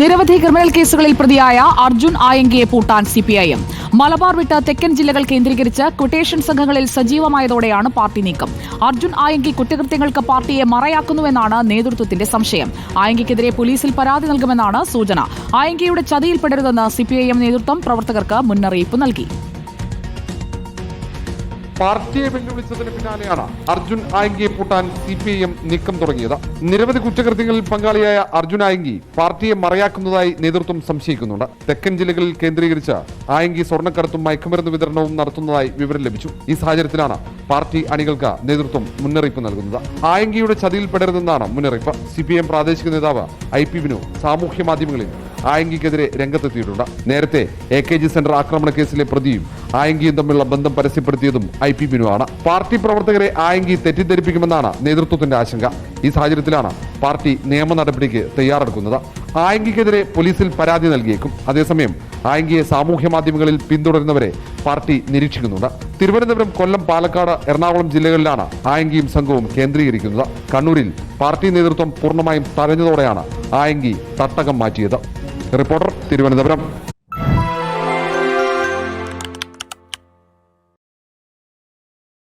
നിരവധി ക്രിമിനൽ കേസുകളിൽ പ്രതിയായ അർജുൻ ആയങ്കിയെ പൂട്ടാൻ സിപിഐഎം. മലബാർ വിട്ട് തെക്കൻ ജില്ലകൾ കേന്ദ്രീകരിച്ച് ക്വട്ടേഷൻ സംഘങ്ങളിൽ സജീവമായതോടെയാണ് പാർട്ടി നീക്കം. അർജുൻ ആയങ്കി കുറ്റകൃത്യങ്ങൾക്ക് പാർട്ടിയെ മറയാക്കുന്നുവെന്നാണ് നേതൃത്വത്തിന്റെ സംശയം. ആയങ്കിക്കെതിരെ പോലീസിൽ പരാതി നൽകുമെന്നാണ് സൂചന. ആയങ്കിയുടെ ചതിയിൽപ്പെടരുതെന്ന് സിപിഐഎം നേതൃത്വം പ്രവർത്തകർക്ക് മുന്നറിയിപ്പ് നൽകി. പാർട്ടിയെ വെല്ലുവിളിച്ചതിന് പിന്നാലെയാണ് അർജുൻ ആയങ്കിയെ പൂട്ടാൻ സി പി ഐ എം നീക്കം തുടങ്ങിയത്. നിരവധി കുറ്റകൃത്യങ്ങളിൽ പങ്കാളിയായ അർജുൻ ആയങ്കി പാർട്ടിയെ മറയാക്കുന്നതായി നേതൃത്വം സംശയിക്കുന്നുണ്ട്. തെക്കൻ ജില്ലകളിൽ കേന്ദ്രീകരിച്ച് ആയങ്കി സ്വർണക്കടത്തും മയക്കുമരുന്ന് വിതരണവും നടത്തുന്നതായി വിവരം ലഭിച്ചു. ഈ സാഹചര്യത്തിലാണ് പാർട്ടി അണികൾക്ക് നേതൃത്വം മുന്നറിയിപ്പ് നൽകുന്നത്. ആയങ്കിയുടെ ചതിയിൽപ്പെടരുതെന്നാണ് മുന്നറിയിപ്പ്. സി പി എം പ്രാദേശിക നേതാവ് ഐ പി വിനു സാമൂഹ്യ മാധ്യമങ്ങളിൽ ആയങ്കിക്കെതിരെ രംഗത്തെത്തിയിട്ടുണ്ട്. നേരത്തെ എ കെ ജി സെന്റർ ആക്രമണ കേസിലെ പ്രതിയും ആയങ്കിയും തമ്മിലുള്ള ബന്ധം പരസ്യപ്പെടുത്തിയതും ഐ പി ബിനുവാണ്. പാർട്ടി പ്രവർത്തകരെ ആയങ്കി തെറ്റിദ്ധരിപ്പിക്കുമെന്നാണ് നേതൃത്വത്തിന്റെ ആശങ്ക. ഈ സാഹചര്യത്തിലാണ് പാർട്ടി നിയമ നടപടിക്ക് തയ്യാറെടുക്കുന്നത്. ആയങ്കിക്കെതിരെ പോലീസിൽ പരാതി നൽകിയേക്കും. അതേസമയം ആയങ്കിയെ സാമൂഹ്യ മാധ്യമങ്ങളിൽ പിന്തുടരുന്നവരെ പാർട്ടി നിരീക്ഷിക്കുന്നുണ്ട്. തിരുവനന്തപുരം കൊല്ലം പാലക്കാട് എറണാകുളം ജില്ലകളിലാണ് ആയങ്കിയും സംഘവും കേന്ദ്രീകരിക്കുന്നത്. കണ്ണൂരിൽ പാർട്ടി നേതൃത്വം പൂർണമായും തഴഞ്ഞതോടെയാണ് ആയങ്കി തട്ടകം മാറ്റിയത്. റിപ്പോർട്ടർ തിരുവനന്തപുരം.